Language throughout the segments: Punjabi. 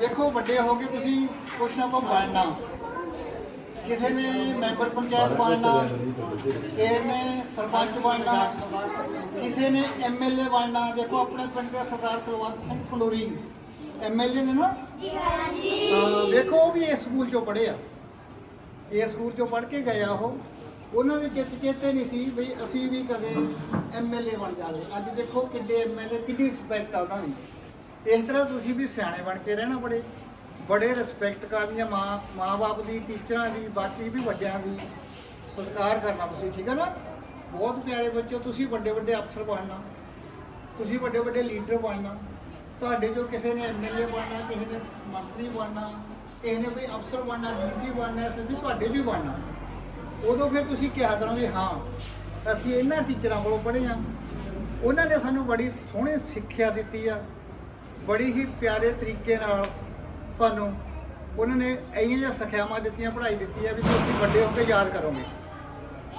ਦੇਖੋ ਵੱਡੇ ਹੋ ਕੇ ਤੁਸੀਂ ਕੁਛ ਨਾ ਕੁਛ ਬਣਨਾ। ਕਿਸੇ ਨੇ ਮੈਂਬਰ ਪੰਚਾਇਤ ਬਣਨਾ ਕਿਸੇ ਨੇ ਸਰਪੰਚ ਬਣਨਾ ਕਿਸੇ ਨੇ ਐਮਐਲਏ ਬਣਨਾ। ਦੇਖੋ ਆਪਣੇ ਪਿੰਡ ਦੇ ਸਰਦਾਰ ਕੁਲਵੰਤ ਸਿੰਘ ਫਲੋਰੀ ਐਮਐਲਏ ਨੇ ਨਾ? ਦੇਖੋ ਉਹ ਵੀ ਇਸ ਸਕੂਲ ਚੋਂ ਪੜ੍ਹੇ ਆ। ਇਹ ਸਕੂਲ ਚੋਂ ਪੜ੍ਹ ਕੇ ਗਏ ਆ ਉਹ। ਉਹਨਾਂ ਦੇ ਚਿੱਤ ਚੇਤੇ ਨਹੀਂ ਸੀ ਵੀ ਅਸੀਂ ਵੀ ਕਦੇ ਐਮਐਲਏ ਬਣ ਜਾਵੇ। ਅੱਜ ਦੇਖੋ ਕਿੱਡੇ ਐਮਐਲਏ ਕਿੱਡੀ ਰਿਸਪੈਕਟ ਆ ਉਹਨਾਂ ਦੀ। ਇਸ ਤਰ੍ਹਾਂ ਤੁਸੀਂ ਵੀ ਸਿਆਣੇ ਬਣ ਕੇ ਰਹਿਣਾ ਬੜੇ ਬੜੇ ਰਿਸਪੈਕਟ ਕਰਨੀ ਆ ਮਾਂ, ਮਾਂ-ਬਾਪ ਦੀ ਟੀਚਰਾਂ ਦੀ, ਬਾਕੀ ਵੀ ਵੱਡਿਆਂ ਦੀ ਸਤਿਕਾਰ ਕਰਨਾ ਤੁਸੀਂ, ਠੀਕ ਹੈ ਨਾ? ਬਹੁਤ ਪਿਆਰੇ ਬੱਚੋ ਤੁਸੀਂ ਵੱਡੇ ਵੱਡੇ ਅਫਸਰ ਬਣਨਾ, ਤੁਸੀਂ ਵੱਡੇ ਵੱਡੇ ਲੀਡਰ ਬਣਨਾ, ਤੁਹਾਡੇ ਜੋ ਕਿਸੇ ਨੇ ਐਮਐਲਏ ਬਣਨਾ, ਕਿਸੇ ਨੇ ਮੰਤਰੀ ਬਣਨਾ, ਕਿਸੇ ਨੇ ਕੋਈ ਅਫਸਰ ਬਣਨਾ ਡੀਸੀ ਬਣਨਾ ਐਸੇ ਵੀ ਤੁਹਾਡੇ ਵੀ ਬਣਨਾ। ਉਦੋਂ ਫਿਰ ਤੁਸੀਂ ਕਿਹਾ ਕਰੋ ਵੀ ਹਾਂ, ਅਸੀਂ ਇਹਨਾਂ ਟੀਚਰਾਂ ਕੋਲੋਂ ਪੜ੍ਹੇ ਆ ਉਹਨਾਂ ਨੇ ਸਾਨੂੰ ਬੜੀ ਸੋਹਣੀ ਸਿੱਖਿਆ ਦਿੱਤੀ ਆ। ਬੜੀ ਹੀ ਪਿਆਰੇ ਤਰੀਕੇ ਨਾਲ ਤੁਹਾਨੂੰ ਉਹਨਾਂ ਨੇ ਐਈਆਂ ਜਿਹੀਆਂ ਸਿੱਖਿਆਵਾਂ ਦਿੱਤੀਆਂ, ਪੜ੍ਹਾਈ ਦਿੱਤੀ ਹੈ ਵੀ ਤੁਸੀਂ ਵੱਡੇ ਹੋ ਕੇ ਯਾਦ ਕਰੋਗੇ।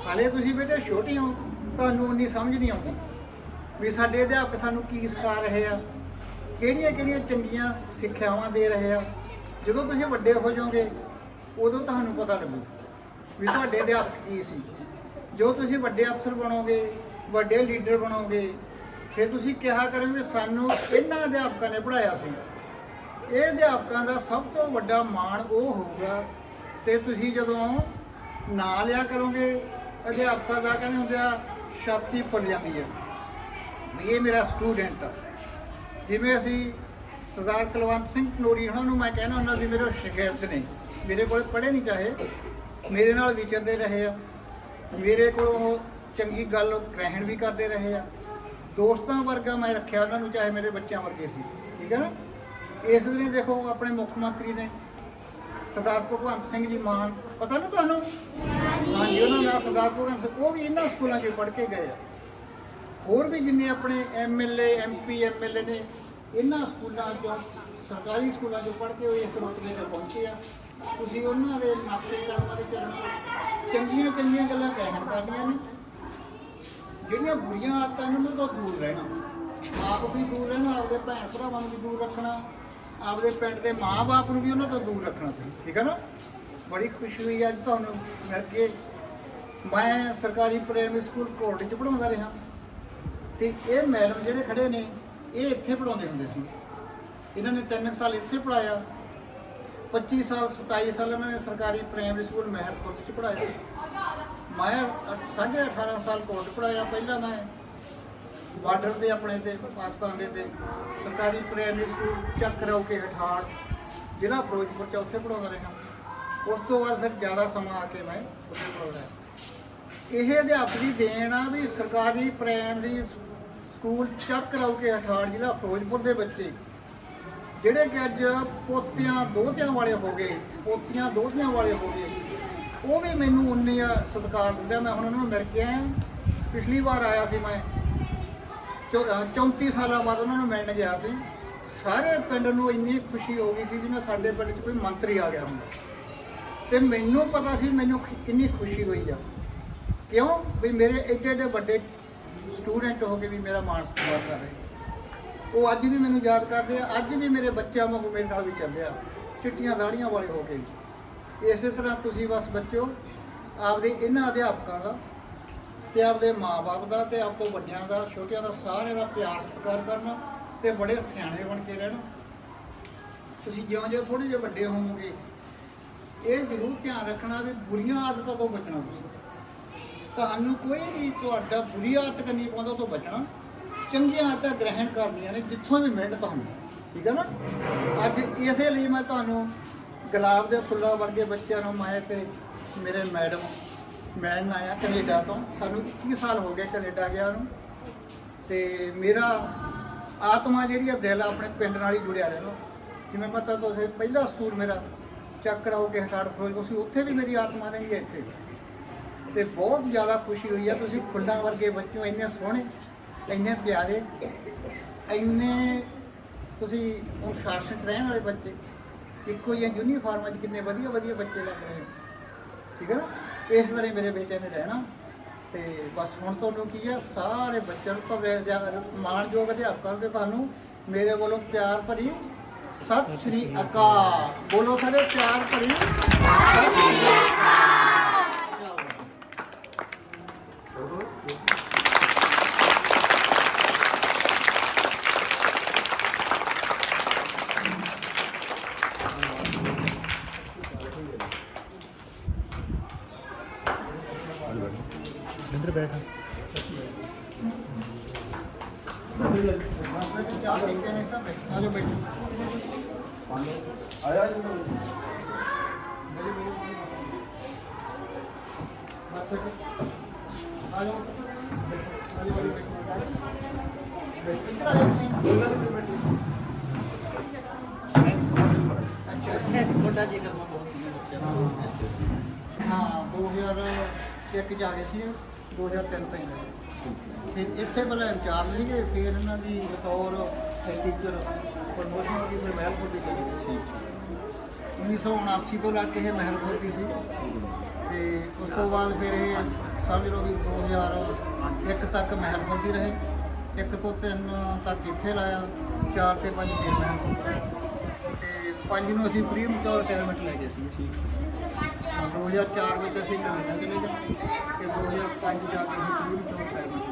ਹਾਲੇ ਤੁਸੀਂ ਬੇਟੇ ਛੋਟੇ ਹੋ, ਤੁਹਾਨੂੰ ਉਨੀ ਸਮਝ ਨਹੀਂ ਆਉਂਦੀ ਵੀ ਸਾਡੇ ਅਧਿਆਪਕ ਸਾਨੂੰ ਕੀ ਸਿਖਾ ਰਹੇ ਆ, ਕਿਹੜੀਆਂ ਕਿਹੜੀਆਂ ਚੰਗੀਆਂ ਸਿੱਖਿਆਵਾਂ ਦੇ ਰਹੇ ਆ। ਜਦੋਂ ਤੁਸੀਂ ਵੱਡੇ ਹੋ ਜਾਓਗੇ, ਉਦੋਂ ਤੁਹਾਨੂੰ ਪਤਾ ਲੱਗੂ ਵੀ ਤੁਹਾਡੇ ਅਧਿਆਪਕ ਕੀ ਸੀ। ਜੋ ਤੁਸੀਂ ਵੱਡੇ ਅਫਸਰ ਬਣੋਗੇ, ਵੱਡੇ ਲੀਡਰ ਬਣੋਗੇ ਫਿਰ ਤੁਸੀਂ ਕਿਹਾ ਕਰੋਗੇ ਸਾਨੂੰ ਇਹਨਾਂ ਅਧਿਆਪਕਾਂ ਨੇ ਪੜ੍ਹਾਇਆ ਸੀ। ਇਹ ਅਧਿਆਪਕਾਂ ਦਾ ਸਭ ਤੋਂ ਵੱਡਾ ਮਾਣ ਉਹ ਹੋਊਗਾ ਤੇ ਤੁਸੀਂ ਜਦੋਂ ਨਾਂ ਲਿਆ ਕਰੋਗੇ, ਅਧਿਆਪਕਾਂ ਦਾ ਕਹਿੰਦੇ ਹੁੰਦੇ ਆ, ਛਾਤੀ ਫੁੱਲ ਜਾਂਦੀ ਹੈ। ਵੀ ਇਹ ਮੇਰਾ ਸਟੂਡੈਂਟ ਆ। ਜਿਵੇਂ ਅਸੀਂ ਸਰਦਾਰ ਕੁਲਵੰਤ ਸਿੰਘ ਕਨੋਰੀ ਉਹਨਾਂ ਨੂੰ ਮੈਂ ਕਹਿਣਾ ਉਹਨਾਂ ਵੀ ਮੇਰੇ ਸ਼ਾਗਿਰਦ ਨੇ। ਮੇਰੇ ਕੋਲ ਪੜ੍ਹੇ ਨਹੀਂ ਚਾਹੇ, ਮੇਰੇ ਨਾਲ ਵਿਚਰਦੇ ਰਹੇ ਆ। ਮੇਰੇ ਕੋਲ ਉਹ ਚੰਗੀ ਗੱਲ ਗ੍ਰਹਿਣ ਵੀ ਕਰਦੇ ਰਹੇ ਆ। ਦੋਸਤਾਂ ਵਰਗਾ ਮੈਂ ਰੱਖਿਆ ਉਹਨਾਂ ਨੂੰ ਚਾਹੇ ਮੇਰੇ ਬੱਚਿਆਂ ਵਰਗੇ ਸੀ। ਠੀਕ ਹੈ ਨਾ? ਇਸ ਦਿਨ ਦੇਖੋ ਆਪਣੇ ਮੁੱਖ ਮੰਤਰੀ ਨੇ ਸਰਦਾਰ ਭਗਵੰਤ ਸਿੰਘ ਜੀ ਮਾਨ ਪਤਾ ਨਾ ਤੁਹਾਨੂੰ? ਹਾਂਜੀ। ਉਹਨਾਂ ਦਾ ਸਰਦਾਰ ਭਗਵੰਤ ਸਿੰਘ ਉਹ ਵੀ ਇਹਨਾਂ ਸਕੂਲਾਂ 'ਚ ਪੜ੍ਹ ਕੇ ਗਏ ਆ। ਹੋਰ ਵੀ ਜਿੰਨੇ ਆਪਣੇ ਐਮਐਲਏ ਐਮਪੀ ਐਮਐਲਏ ਨੇ ਇਹਨਾਂ ਸਕੂਲਾਂ ਚੋਂ ਸਰਕਾਰੀ ਸਕੂਲਾਂ ਚੋਂ ਪੜ੍ਹ ਕੇ ਉਹ ਇਸ ਰੁਤਬੇ ਤੇ ਪਹੁੰਚੇ ਆ। ਤੁਸੀਂ ਉਹਨਾਂ ਦੇ ਨਾਪੇ ਕਰਮਾਂ ਦੇ ਚੱਲਣਾ ਚੰਗੀਆਂ ਚੰਗੀਆਂ ਗੱਲਾਂ ਕਹਿਣ ਕਰਨੀਆਂ ਨੇ। ਜਿਹੜੀਆਂ ਬੁਰੀਆਂ ਆਦਤਾਂ ਨੇ ਉਹਨਾਂ ਤੋਂ ਦੂਰ ਰਹਿਣਾ। ਆਪ ਵੀ ਦੂਰ ਰਹਿਣਾ, ਆਪਦੇ ਭੈਣ ਭਰਾਵਾਂ ਨੂੰ ਵੀ ਦੂਰ ਰੱਖਣਾ, ਆਪਦੇ ਪਿੰਡ ਦੇ ਮਾਂ-ਬਾਪ ਨੂੰ ਵੀ ਉਹਨਾਂ ਤੋਂ ਦੂਰ ਰੱਖਣਾ ਤੁਸੀਂ ਠੀਕ ਹੈ ਨਾ? ਬੜੀ ਖੁਸ਼ੀ ਹੋਈ ਅੱਜ ਤੁਹਾਨੂੰ ਮਿਲ ਕੇ। ਮੈਂ ਸਰਕਾਰੀ ਪ੍ਰਾਇਮਰੀ ਸਕੂਲ ਕੋਟ 'ਚ ਪੜ੍ਹਾਉਂਦਾ ਰਿਹਾ। ਤੇ ਇਹ ਮੈਡਮ ਜਿਹੜੇ ਖੜੇ ਨੇ, ਇਹ ਇੱਥੇ ਪੜਾਉਂਦੇ ਹੁੰਦੇ ਸੀ। ਇਹਨਾਂ ਨੇ 3 ਸਾਲ ਇੱਥੇ ਪੜਾਇਆ 25 ਸਾਲ 27 ਸਾਲ ਇਹਨਾਂ ਨੇ ਸਰਕਾਰੀ ਪ੍ਰਾਇਮਰੀ ਸਕੂਲ ਮਹਿਰਪੁਰ ਚ ਪੜਾਇਆ ਮੈਂ ਅ- ਸਾਢੇ 18 ਸਾਲ ਕੋਟ ਪੜਾਇਆ ਪਹਿਲਾਂ ਮੈਂ ਬਾਰਡਰ ਦੇ ਆਪਣੇ ਤੇ, ਪਾਕਿਸਤਾਨ ਦੇ ਤੇ ਸਰਕਾਰੀ ਪ੍ਰਾਇਮਰੀ ਸਕੂਲ ਚੱਕਰਾਉ ਕੇ ਹਠਾੜ, ਜ਼ਿਲ੍ਹਾ ਫਿਰੋਜ਼ਪੁਰ ਚ ਉੱਥੇ ਪੜਾਉਂਦਾ ਰਿਹਾ। ਉਸ ਤੋਂ ਬਾਅਦ ਫਿਰ ਜ਼ਿਆਦਾ ਸਮਾਂ ਆ ਕੇ ਮੈਂ ਉੱਥੇ ਪੜਾਉਂਦਾ ਇਹ ਅਧਿਆਪਕ ਦੀ ਦੇਣ ਆ ਵੀ ਸਰਕਾਰੀ ਪ੍ਰਾਇਮਰੀ ਸਕੂਲ ਚੱਕ ਰਾਉ ਕੇ ਹਠਾੜ, ਜ਼ਿਲ੍ਹਾ ਫਿਰੋਜ਼ਪੁਰ ਦੇ ਬੱਚੇ, ਜਿਹੜੇ ਕਿ ਅੱਜ ਪੋਤਿਆਂ ਦੋਹਤਿਆਂ ਵਾਲੇ ਹੋ ਗਏ, ਪੋਤੀਆਂ ਦੋਹਤਿਆਂ ਵਾਲੇ ਹੋ ਗਏ। ਉਹ ਵੀ ਮੈਨੂੰ ਉਨੇ ਆ ਸਤਿਕਾਰ ਦਿੰਦੇ ਮੈਂ ਹੁਣ ਉਹਨਾਂ ਨੂੰ ਮਿਲ ਕੇ ਆਇਆ। ਪਿਛਲੀ ਵਾਰ ਆਇਆ ਸੀ ਮੈਂ। ਚੌ- ਅ, 34 ਸਾਲਾਂ ਬਾਅਦ ਉਹਨਾਂ ਨੂੰ ਮਿਲਣ ਗਿਆ ਸੀ। ਸਾਰੇ ਪਿੰਡ ਨੂੰ ਇੰਨੀ ਖੁਸ਼ੀ ਹੋ ਗਈ ਸੀ ਜਿਵੇਂ ਸਾਡੇ ਪਿੰਡ 'ਚ ਕੋਈ ਮੰਤਰੀ ਆ ਗਿਆ ਹੁੰਦਾ। ਤੇ ਮੈਨੂੰ ਪਤਾ ਸੀ ਮੈਨੂੰ ਖ- ਕਿੰਨੀ ਖੁਸ਼ੀ ਹੋਈ ਆ। ਕਿਉਂ? ਵੀ ਮੇਰੇ ਏਡੇ ਏਡੇ ਵੱਡੇ ਸਟੂਡੈਂਟ ਹੋ ਕੇ ਵੀ ਮੇਰਾ ਮਾਣ ਸਤਿਕਾਰ ਕਰ ਰਹੇ। ਉਹ ਅੱਜ ਵੀ ਮੈਨੂੰ ਯਾਦ ਕਰਦੇ ਆ ਅੱਜ ਵੀ ਮੇਰੇ ਬੱਚਿਆਂ ਵਾਂਗੂ ਮੇਰੇ ਨਾਲ ਵੀ ਚੱਲਿਆ। ਚਿੱਟੀਆਂ ਦਾੜੀਆਂ ਵਾਲੇ ਹੋ ਕੇ। ਇਸੇ ਤਰ੍ਹਾਂ ਤੁਸੀਂ ਬਸ ਬੱਚਿਓ, ਆਪਦੇ ਇਹਨਾਂ ਅਧਿਆਪਕਾਂ ਦਾ ਤੇ ਆਪਦੇ ਮਾਪੇ ਦਾ ਤੇ ਆਪੋ ਵੱਡਿਆਂ ਦਾ, ਛੋਟਿਆਂ ਦਾ ਸਾਰਿਆਂ ਦਾ ਪਿਆਰ ਸਤਿਕਾਰ ਕਰਨਾ ਤੇ ਬੜੇ ਸਿਆਣੇ ਬਣ ਕੇ ਰਹਿਣਾ। ਤੁਸੀਂ ਜਿਉਂ-ਜਿਉਂ ਥੋੜੇ ਜਿਹੇ ਵੱਡੇ ਹੋਵੋਗੇ, ਇਹ ਜ਼ਰੂਰ ਧਿਆਨ ਰੱਖਣਾ ਵੀ ਬੁਰੀਆਂ ਆਦਤਾਂ ਤੋਂ ਬਚਣਾ ਤੁਸੀਂ। ਤੁਹਾਨੂੰ ਕੋਈ ਵੀ ਤੁਹਾਡਾ ਬੁਰੀ ਆਦਤ ਕਰਨੀ ਪਾਉਂਦਾ ਉਹ ਤੋਂ ਬਚਣਾ। ਚੰਗੀਆਂ ਆਦਤਾਂ ਗ੍ਰਹਿਣ ਕਰਨੀਆਂ ਨੇ, ਜਿੱਥੋਂ ਵੀ ਮਿਹਨਤ ਤੁਹਾਨੂੰ, ਠੀਕ ਹੈ ਨਾ? ਅੱਜ ਇਸੇ ਲਈ ਮੈਂ ਤੁਹਾਨੂੰ ਗੁਲਾਬ ਦੇ ਫੁੱਲਾਂ ਵਰਗੇ ਬੱਚਿਆਂ ਨੂੰ ਮਾਇਆ ਤੇ ਮੇਰੇ ਮੈਡਮ, ਮੈਂ ਆਇਆ ਕੈਨੇਡਾ ਤੋਂ। ਸਾਨੂੰ 21 ਸਾਲ ਹੋ ਗਏ ਕੈਨੇਡਾ ਗਿਆ ਨੂੰ। ਤੇ ਮੇਰਾ ਆਤਮਾ ਜਿਹੜੀ ਆ, ਦਿਲ ਆ ਆਪਣੇ ਪਿੰਡ ਨਾਲ ਹੀ ਜੁੜਿਆ ਰਹਿਣਾ ਜਿਵੇਂ ਪਤਾ ਤੁਸੀਂ ਪਹਿਲਾ ਸਕੂਲ ਮੇਰਾ ਚੱਕ ਰਾਓ ਕੇ ਹਟਾੜ ਫਿਰੋਜ਼ਪੁਰ ਸੀ ਉੱਥੇ ਵੀ ਮੇਰੀ ਆਤਮਾ ਰਹਿੰਦੀ ਹੈ ਇੱਥੇ। ਤੇ ਬਹੁਤ ਜ਼ਿਆਦਾ ਖੁਸ਼ੀ ਹੋਈ ਆ, ਤੁਸੀਂ ਫੁੱਲਾਂ ਵਰਗੇ ਬੱਚੋ ਇੰਨੇ ਸੋਹਣੇ, ਇੰਨੇ ਪਿਆਰੇ, ਇੰਨੇ ਤੁਸੀਂ ਉਹ ਸ਼ਾਸਨ ਚ ਰਹਿਣ ਵਾਲੇ ਬੱਚੇ। ਇੱਕੋ ਹੀ ਯੂਨੀਫਾਰਮਾਂ 'ਚ ਕਿੰਨੇ ਵਧੀਆ ਵਧੀਆ ਬੱਚੇ ਲੱਗ ਰਹੇ ਨੇ। ਠੀਕ ਹੈ ਨਾ? ਇਸ ਤਰ੍ਹਾਂ ਹੀ ਮੇਰੇ ਬੇਟੇ ਨੇ ਰਹਿਣਾ। ਤੇ ਬਸ ਹੁਣ ਤੁਹਾਨੂੰ ਕੀ ਹੈ, ਸਾਰੇ ਬੱਚਿਆਂ ਨੂੰ ਤੁਹਾਡੇ ਅਧਿਆ- ਮਾਣਯੋਗ ਅਧਿਆਪਕਾਂ ਦੇ ਤੁਹਾਨੂੰ ਮੇਰੇ ਵੱਲੋਂ ਪਿਆਰ ਭਰੀ ਸਤਿ ਸ਼੍ਰੀ ਅਕਾਲ। ਬੋਲੋ ਸਾਰੇ ਪਿਆਰ ਭਰੀ। ਸਤਿ ਸ਼੍ਰੀ ਅਕਾਲ ਇੰਦਰ ਬੈਠ ਚਾਹ ਪੀ ਕੇ ਤਾਂ ਬੈਠ ਆ ਜਾਓ ਬੈਠੋ ਆਇਆ ਜੀ ਬਸ ਬੈਠੋ ਆ ਜਾਓ ਹਾਂ 2001 ਚ ਆ ਗਏ ਸੀ 2003 ਤਾਈਂ ਰਹੇ ਫਿਰ ਇੱਥੇ ਪਹਿਲਾਂ ਇੰਚਾਰਜ ਸੀਗੇ ਫਿਰ ਇਹਨਾਂ ਦੀ ਬਤੌਰ ਟੀਚਰ ਪ੍ਰਮੋਸ਼ਨ ਹੋ ਗਈ ਫਿਰ ਮਹਿਲਪੁਰ ਦੀ ਚਲੀ ਗਈ ਸੀ। 1979 ਤੋਂ ਲੱਗ ਕੇ ਇਹ ਮਹਿਲ ਦੀ ਸੀ। ਤੇ ਉਸ ਤੋਂ ਬਾਅਦ ਫਿਰ ਇਹ ਸਮਝ ਲਓ ਵੀ 2001 ਤੱਕ ਮਹਿਲਪੁਰ ਦੀ ਰਹੇ। ਇੱਕ ਤੋਂ ਤਿੰਨ ਤੱਕ ਇੱਥੇ ਲਾਇਆ। ਚਾਰ ਤੇ ਪੰਜ ਫਿਰ ਮਹਿਲਪੁਰ ਤੇ ਪੰਜ ਨੂੰ ਅਸੀਂ ਪ੍ਰੀ ਮਚੌਰ ਰਿਟਾਇਰਮੈਂਟ ਲੈ ਗਏ ਸੀ। ਠੀਕ 2004 ਵਿੱਚ ਅਸੀਂ ਕੈਨੇਡਾ ਚਲੇ ਗਏ। ਤੇ 2005 ਜਾ ਕੇ ਅਸੀਂ ਫ੍ਰੀ ਮਚੌਰ ਰਿਟਾਇਰਮੈਂਟ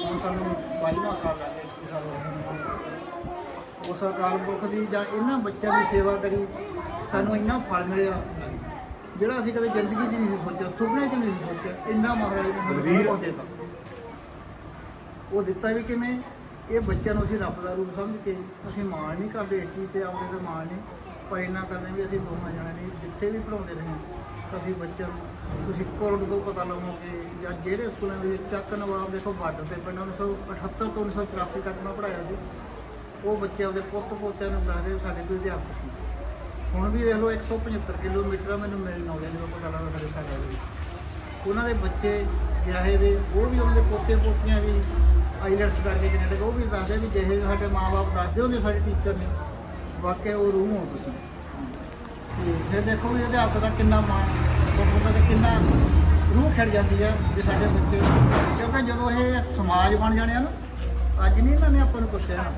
ਹੁਣ ਸਾਨੂੰ 22ਵਾਂ ਸਾਲ ਲੱਗ ਗਿਆ ਇਸ ਉਸ ਅਕਾਲ ਪੁਰਖ ਦੀ ਜਾਂ ਇਹਨਾਂ ਬੱਚਿਆਂ ਦੀ ਸੇਵਾ ਕਰੀ। ਸਾਨੂੰ ਇੰਨਾ ਫਲ ਮਿਲਿਆ। ਜਿਹੜਾ ਅਸੀਂ ਕਦੇ ਜ਼ਿੰਦਗੀ 'ਚ ਨਹੀਂ ਸੀ ਸੋਚਿਆ ਸੁਪਨੇ 'ਚ ਨਹੀਂ ਸੀ ਸੋਚਿਆ ਇੰਨਾ ਮਹਾਰਾਜ ਨੇ ਸਾਨੂੰ ਬਲਵੀਰ। ਬਹੁਤ ਦਿੱਤਾ। ਉਹ ਦਿੱਤਾ ਵੀ ਕਿਵੇਂ? ਇਹ ਬੱਚਿਆਂ ਨੂੰ ਅਸੀਂ ਰੱਬ ਦਾ ਰੂਪ ਸਮਝ ਕੇ ਅਸੀਂ ਮਾਣ ਨਹੀਂ ਕਰਦੇ ਇਸ ਚੀਜ਼ ਤੇ ਆਪਦੇ ਤੇ ਮਾਣ ਨਹੀਂ। ਪਰ ਇੰਨਾ ਕਰਦੇ ਵੀ ਅਸੀਂ ਦੋਵਾਂ ਜਣਿਆਂ ਨੇ ਜਿੱਥੇ ਵੀ ਪੜਾਉਂਦੇ ਰਹੇ ਹਾਂ, ਅਸੀਂ ਬੱਚਿਆਂ ਨੂੰ ਤੁਸੀਂ ਕੋਰਟ ਤੋਂ ਪਤਾ ਲਵੋਗੇ ਜਾਂ ਜਿਹੜੇ ਸਕੂਲਾਂ ਦੇ ਵਿੱਚ ਚੱਕ ਨਵਾਬ ਦੇਖੋ ਬਾਰਡਰ ਤੇ ਪਿੰਡਾਂ 1978 ਤੋਂ 1984 ਤੱਕ ਮੈਂ ਪੜਾਇਆ ਸੀ। ਉਹ ਬੱਚੇ ਆਪਦੇ ਪੁੱਤ ਪੋਤਿਆਂ ਨੂੰ ਬੁਲਾਦੇ ਸਾਡੇ ਕੋਈ ਅਧਿਆਪਕ ਸੀ। ਹੁਣ ਵੀ ਦੇਖ ਲਓ 175 ਕਿਲੋਮੀਟਰ ਆ, ਮੈਨੂੰ ਮਿਲਣ ਆਉਂਦੇ ਜਦੋਂ ਪਤਾ ਲੱਗਦਾ ਸਾਡੇ ਸਾਡੇ ਦੇ ਉਹਨਾਂ ਦੇ ਬੱਚੇ ਵਿਆਹੇ ਵੇ, ਉਹ ਵੀ ਉਹਨਾਂ ਦੇ ਪੋਤੇ ਪੋਤੀਆਂ ਵੀ ਆਈਲੈਟਸ ਕਰਕੇ ਕੈਨੇਡਾ ਉਹ ਵੀ ਦੱਸਦੇ ਵੀ ਜਿਹੇ ਸਾਡੇ ਮਾਪੇ ਦੱਸਦੇ ਹੁੰਦੇ ਸਾਡੇ ਟੀਚਰ ਨੇ। ਵਾਕਿਆ ਉਹ ਰੂਹ ਹੋ ਤੁਸੀਂ। ਤੇ ਫਿਰ ਦੇਖੋ ਵੀ ਅਧਿਆਪਕ ਦਾ ਕਿੰਨਾ ਮਾਣ, ਉਸ ਬੰਦੇ ਤੇ ਕਿੰਨਾ ਰੂਹ ਖੜ ਜਾਂਦੀ ਹੈ ਵੀ ਸਾਡੇ ਬੱਚੇ। ਕਿਉਂਕਿ ਜਦੋਂ ਇਹ ਸਮਾਜ ਬਣ ਜਾਣੇ ਆ ਨਾ, ਅੱਜ ਨਹੀਂ ਇਹਨਾਂ ਨੇ ਆਪਾਂ ਨੂੰ ਕੁਛ ਕਹਿਣਾ।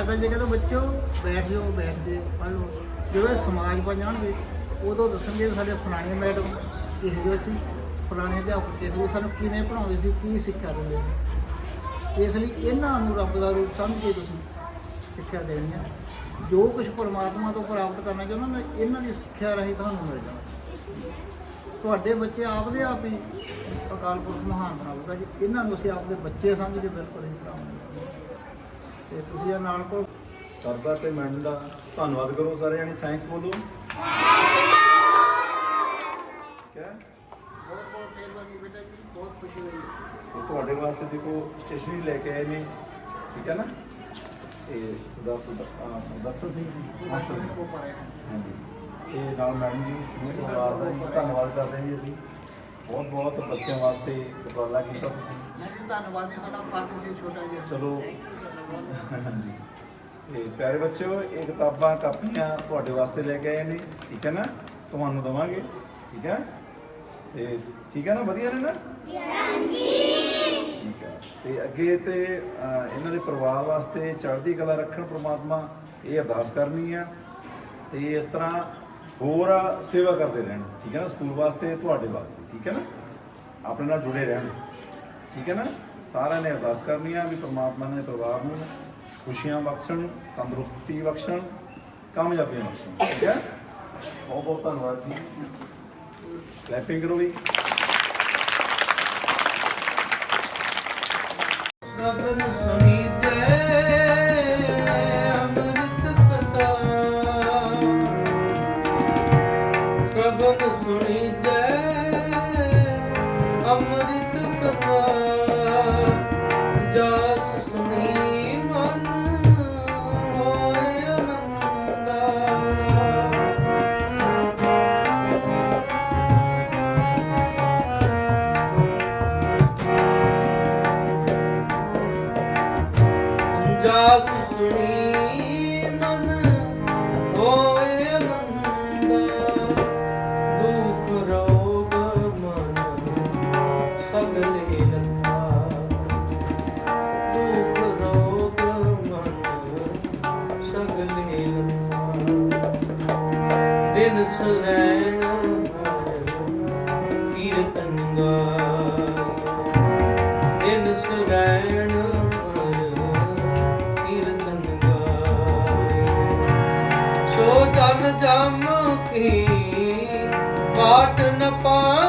ਅੱਜ ਤਾਂ ਜੇ ਕਹਿੰਦੇ ਬੱਚੋ, ਬੈਠ ਜਾਓ ਬੈਠਦੇ ਪੜ੍ਹ ਲਓ। ਜਦੋਂ ਇਹ ਸਮਾਜ ਬਣ ਜਾਣਗੇ, ਉਦੋਂ ਦੱਸਣਗੇ ਵੀ ਸਾਡੇ ਫਲਾਣੇ ਮੈਡਮ ਇਹੋ ਜਿਹੇ ਸੀ, ਫਲਾਣੇ ਅਧਿਆਪਕ ਕਿਹੋ ਜਿਹੇ ਸਾਨੂੰ ਕਿਵੇਂ ਪੜ੍ਹਾਉਂਦੇ ਸੀ, ਕੀ ਸਿੱਖਿਆ ਦਿੰਦੇ ਸੀ। ਇਸ ਲਈ ਇਹਨਾਂ ਨੂੰ ਰੱਬ ਦਾ ਰੂਪ ਸਮਝ ਕੇ ਤੁਸੀਂ ਸਿੱਖਿਆ ਦੇਣੀ ਹੈ ਜੋ ਕੁਝ ਪਰਮਾਤਮਾ ਤੋਂ ਪ੍ਰਾਪਤ ਕਰਨਾ ਚਾਹੁੰਦਾ ਨਾ ਇਹਨਾਂ ਦੀ ਸਿੱਖਿਆ ਰਾਹੀਂ ਤੁਹਾਨੂੰ ਮਿਲ ਜਾਣਾ ਤੁਹਾਡੇ ਬੱਚੇ ਆਪਦੇ ਆਪ ਹੀ ਅਕਾਲ ਪੁਰਖ ਮਹਾਨ ਬਣਾਊਗਾ ਜੀ। ਇਹਨਾਂ ਨੂੰ ਅਸੀਂ ਆਪਦੇ ਬੱਚੇ ਸਮਝ ਕੇ ਬਿਲਕੁਲ ਹੀ ਪੜਾਵਾਂਗੇ ਤੇ ਤੁਸੀਂ ਇਹ ਨਾਲ ਕੋ ਸਰਦਾ ਤੇ ਮੈਡਮ ਧੰਨਵਾਦ ਕਰੋ ਸਾਰੇ ਜਣੇ ਥੈਂਕਸ ਬੋਲੋ। ਕਿਆ? ਬਹੁਤ ਬਹੁਤ ਮਿਹਰਬਾਨੀ ਬੇਟਾ ਜੀ ਬਹੁਤ ਖੁਸ਼ੀ ਹੋਈ। ਤੇ ਤੁਹਾਡੇ ਵਾਸਤੇ ਦੇਖੋ ਸਟੇਸ਼ਨਰੀ ਲੈ ਕੇ ਆਏ ਨੇ ਠੀਕ ਹੈ ਨਾ? ਇਹ ਸਰਦਾਰ ਸਰਦਾਰ ਸਿੰਘ ਜੀ ਮਾਸਟਰ ਜੀ ਕੋ ਪਰੇ ਹੈ। ਹਾਂਜੀ। ਇਹ ਨਾਲ ਮੈਡਮ ਜੀ ਸਮੂਹ ਪਰਿਵਾਰ ਦਾ ਜੀ ਧੰਨਵਾਦ ਕਰਦੇ ਹਾਂ ਜੀ ਅਸੀਂ। ਬਹੁਤ ਬਹੁਤ ਬੱਚਿਆਂ ਵਾਸਤੇ ਉਪਰਾਲਾ ਕੀਤਾ ਤੁਸੀਂ। ਮੈਂ ਵੀ ਧੰਨਵਾਦ ਜੀ ਸਾਡਾ ਫਰਜ਼ ਸੀ ਛੋਟਾ ਜਿਹਾ। ਚਲੋ। ਹਾਂਜੀ। ਤੇ ਪਿਆਰੇ ਬੱਚਿਓ ਇਹ ਕਿਤਾਬਾਂ ਕਾਪੀਆਂ ਤੁਹਾਡੇ ਵਾਸਤੇ ਲੈ ਕੇ ਆਏ ਨੇ। ਠੀਕ ਹੈ ਨਾ? ਤੁਹਾਨੂੰ ਦਵਾਂਗੇ। ਠੀਕ ਹੈ? ਤੇ ਠੀਕ ਹੈ ਨਾ? ਵਧੀਆ ਨੇ ਨਾ? ਠੀਕ ਹੈ। ਤੇ ਅੱਗੇ ਤੇ ਇਹਨਾਂ ਦੇ ਪਰਿਵਾਰ ਵਾਸਤੇ ਚੜ੍ਹਦੀ ਕਲਾ ਰੱਖਣ ਪ੍ਰਮਾਤਮਾ ਇਹ ਅਰਦਾਸ ਕਰਨੀ ਆ। ਤੇ ਇਸ ਤਰ੍ਹਾਂ ਹੋਰ ਸੇਵਾ ਕਰਦੇ ਰਹਿਣ। ਠੀਕ ਹੈ ਨਾ? ਸਕੂਲ ਵਾਸਤੇ ਤੁਹਾਡੇ ਵਾਸਤੇ। ਠੀਕ ਹੈ ਨਾ? ਆਪਣੇ ਨਾਲ ਜੁੜੇ ਰਹਿਣ। ਠੀਕ ਹੈ ਨਾ? ਸਾਰਿਆਂ ਨੇ ਅਰਦਾਸ ਕਰਨੀ ਆ ਵੀ ਪ੍ਰਮਾਤਮਾ ਨੇ ਪਰਿਵਾਰ ਨੂੰ ਖੁਸ਼ੀਆਂ ਬਖਸ਼ਣ, ਤੰਦਰੁਸਤੀ ਬਖਸ਼ਣ, ਕਾਮਯਾਬੀਆਂ ਬਖਸ਼ਣ। ਠੀਕ ਹੈ? ਬਹੁਤ ਬਹੁਤ ਧੰਨਵਾਦ ਜੀ। ਕਲੈਪਿੰਗ ਕਰੋ ਵੀ ਸਬਨ ਸੁਣੀਜੈ ਅੰਮ੍ਰਿਤ ਕਥਾ। ਸਬਨ ਸੁਣੀਜੈ ਦਿਨ ਸੁਰੈਣਾ ਦਿਨ ਸੁਰੈਣਾ ਕੀਰਤਨ ਗਾਇ ਸੋ ਜਨ ਨ ਪਾ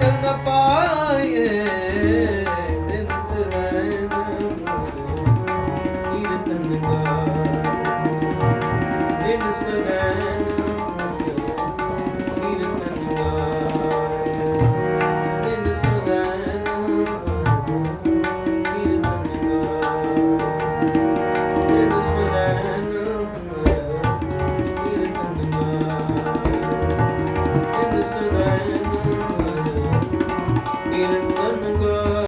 Dana Pa.